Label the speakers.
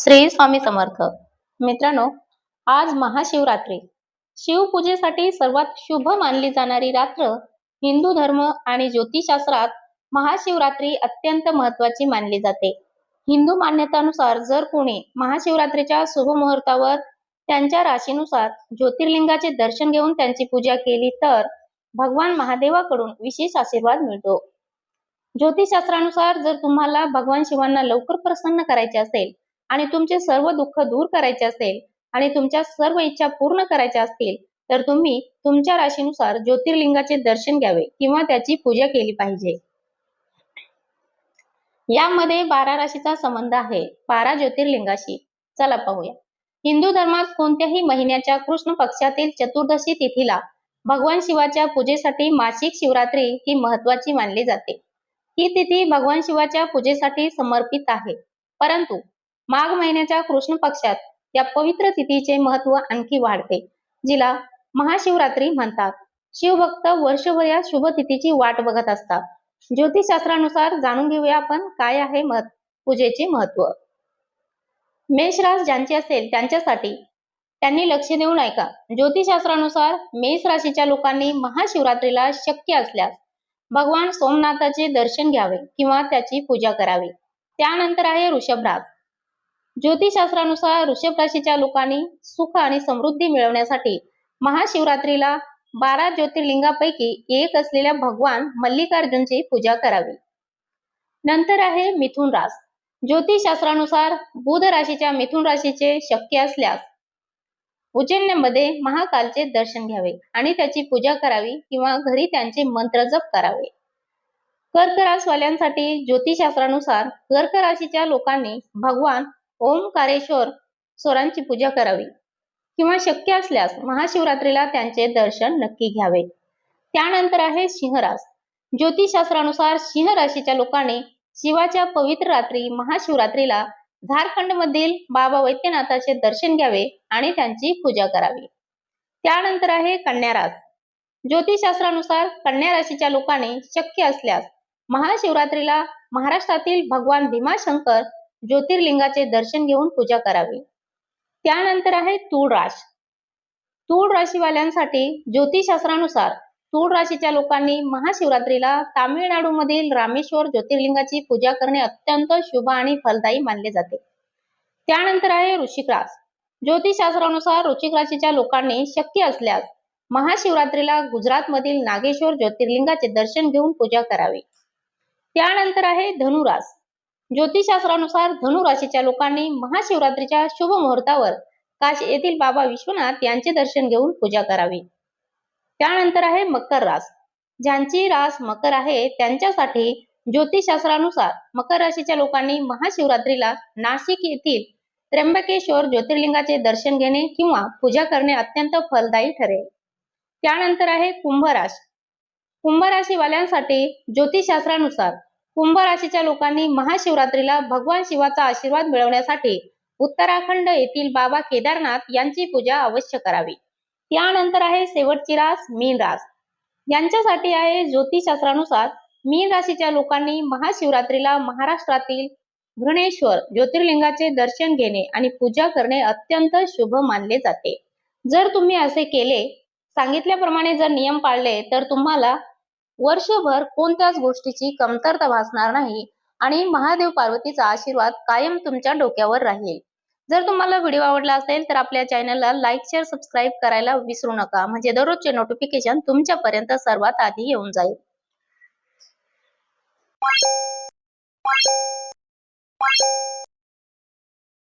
Speaker 1: श्री स्वामी समर्थ. मित्रांनो आज महाशिवरात्री. शिवपूजेसाठी सर्वात शुभ मानली जाणारी रात्र हिंदू धर्म आणि ज्योतिषशास्त्रात महाशिवरात्री अत्यंत महत्वाची मानली जाते. हिंदू मान्यतानुसार जर कोणी महाशिवरात्रीच्या शुभ मुहूर्तावर त्यांच्या राशीनुसार ज्योतिर्लिंगाचे दर्शन घेऊन त्यांची पूजा केली तर भगवान महादेवाकडून विशेष आशीर्वाद मिळतो. ज्योतिषशास्त्रानुसार जर तुम्हाला भगवान शिवांना लवकर प्रसन्न करायचे असेल आणि तुमचे सर्व दुःख दूर करायचे असेल आणि तुमच्या सर्व इच्छा पूर्ण करायच्या असतील तर तुम्ही तुमच्या राशीनुसार ज्योतिर्लिंगाचे दर्शन घ्यावे किंवा त्याची पूजा केली पाहिजे. यामध्ये बारा राशीचा संबंध आहे. बारा ज्योतिर्लिंगाशी. चला पाहूया. हिंदू धर्मात कोणत्याही महिन्याच्या कृष्ण पक्षातील चतुर्दशी तिथीला भगवान शिवाच्या पूजेसाठी मासिक शिवरात्री ही महत्वाची मानली जाते. ही तिथी भगवान शिवाच्या पूजेसाठी समर्पित आहे. परंतु माघ महिन्याच्या कृष्ण पक्षात या पवित्र तिथीचे महत्त्व आणखी वाढते. जिला महाशिवरात्री म्हणतात. शिवभक्त वर्षभर या शुभ तिथीची वाट बघत असतात. ज्योतिषशास्त्रानुसार जाणून घेऊया आपण काय आहे मत पूजेचे महत्त्व. मेषराज ज्यांचे असेल त्यांच्यासाठी त्यांनी लक्ष देऊन ऐका ज्योतिषशास्त्रानुसार मेष राशीच्या लोकांनी महाशिवरात्रीला शक्य असल्यास भगवान सोमनाथाचे दर्शन घ्यावे किंवा त्याची पूजा करावी. त्यानंतर आहे ऋषभराज. ज्योतिषशास्त्रानुसार वृषभ राशीच्या लोकांनी सुख आणि समृद्धी मिळवण्यासाठी महाशिवरात्रीला बारा ज्योतिर्लिंगापैकी एक असलेल्या भगवान मल्लिकार्जुनची पूजा करावी. नंतर आहे मिथुन रास. ज्योतिषशास्त्रानुसार बुध राशीच्या मिथुन राशीचे शक्य असल्यास उज्जैनमध्ये महाकालचे दर्शन घ्यावे आणि त्याची पूजा करावी किंवा घरी त्यांचे मंत्र जप करावे. कर्क रासवाल्यांसाठी ज्योतिषशास्त्रानुसार कर्क राशीच्या लोकांनी भगवान ओमकारेश्वर स्वरांची पूजा करावी. किंवा शक्य असल्यास महाशिवरात्रीला त्यांचे दर्शन नक्की घ्यावे. त्यानंतर आहे सिंहरास. ज्योतिषशास्त्रानुसार सिंह राशीच्या लोकांनी शिवाच्या पवित्र रात्री महाशिवरात्रीला झारखंड मधील बाबा वैद्यनाथाचे दर्शन घ्यावे आणि त्यांची पूजा करावी. त्यानंतर आहे कन्यारास. ज्योतिषशास्त्रानुसार कन्या राशीच्या लोकांनी शक्य असल्यास महाशिवरात्रीला महाराष्ट्रातील भगवान भीमाशंकर ज्योतिर्लिंगाचे दर्शन घेऊन पूजा करावी. त्यानंतर आहे तूळ राश तूळ राशीवाल्यांसाठी ज्योतिषशास्त्रानुसार तूळ राशीच्या लोकांनी महाशिवरात्रीला तामिळनाडूमधील रामेश्वर ज्योतिर्लिंगाची पूजा करणे अत्यंत शुभ आणि फलदायी मानले जाते. त्यानंतर आहे ऋषिक रास ज्योतिषशास्त्रानुसार ऋषिक राशीच्या लोकांनी शक्य असल्यास महाशिवरात्रीला गुजरातमधील नागेश्वर ज्योतिर्लिंगाचे दर्शन घेऊन पूजा करावी. त्यानंतर आहे धनुरास. ज्योतिषशास्त्रानुसार धनु राशीच्या लोकांनी महाशिवरात्रीच्या शुभ मुहूर्तावर काशी येथील बाबा विश्वनाथ यांचे दर्शन घेऊन पूजा करावी. त्यानंतर आहे मकर रास. ज्यांची रास मकर आहे त्यांच्यासाठी ज्योतिषशास्त्रानुसार मकर राशीच्या लोकांनी महाशिवरात्रीला नाशिक येथील त्र्यंबकेश्वर ज्योतिर्लिंगाचे दर्शन घेणे किंवा पूजा करणे अत्यंत फलदायी ठरेल. त्यानंतर आहे कुंभ राश कुंभ राशीवाल्यांसाठी ज्योतिषशास्त्रानुसार कुंभ राशीच्या लोकांनी महाशिवरात्रीला भगवान शिवाचा आशीर्वाद मिळवण्यासाठी उत्तराखंड येथील बाबा केदारनाथ यांची पूजा अवश्य करावी. त्यानंतर आहे शेवटची रास मीन रास. यांच्यासाठी आहे ज्योतिषशास्त्रानुसार मीन राशीच्या लोकांनी महाशिवरात्रीला महाराष्ट्रातील घृणेश्वर ज्योतिर्लिंगाचे दर्शन घेणे आणि पूजा करणे अत्यंत शुभ मानले जाते. जर तुम्ही असे केले सांगितल्याप्रमाणे जर नियम पाळले तर तुम्हाला वर्षभर कोणत्याच गोष्टीची कमतरता भासणार नाही आणि महादेव पार्वतीचा आशीर्वाद कायम तुमच्या डोक्यावर राहील. जर तुम्हाला व्हिडिओ आवडला असेल तर आपल्या चॅनलला लाईक शेअर सबस्क्राईब करायला विसरू नका. म्हणजे दररोजचे नोटिफिकेशन तुमच्यापर्यंत सर्वात आधी येऊन जाईल.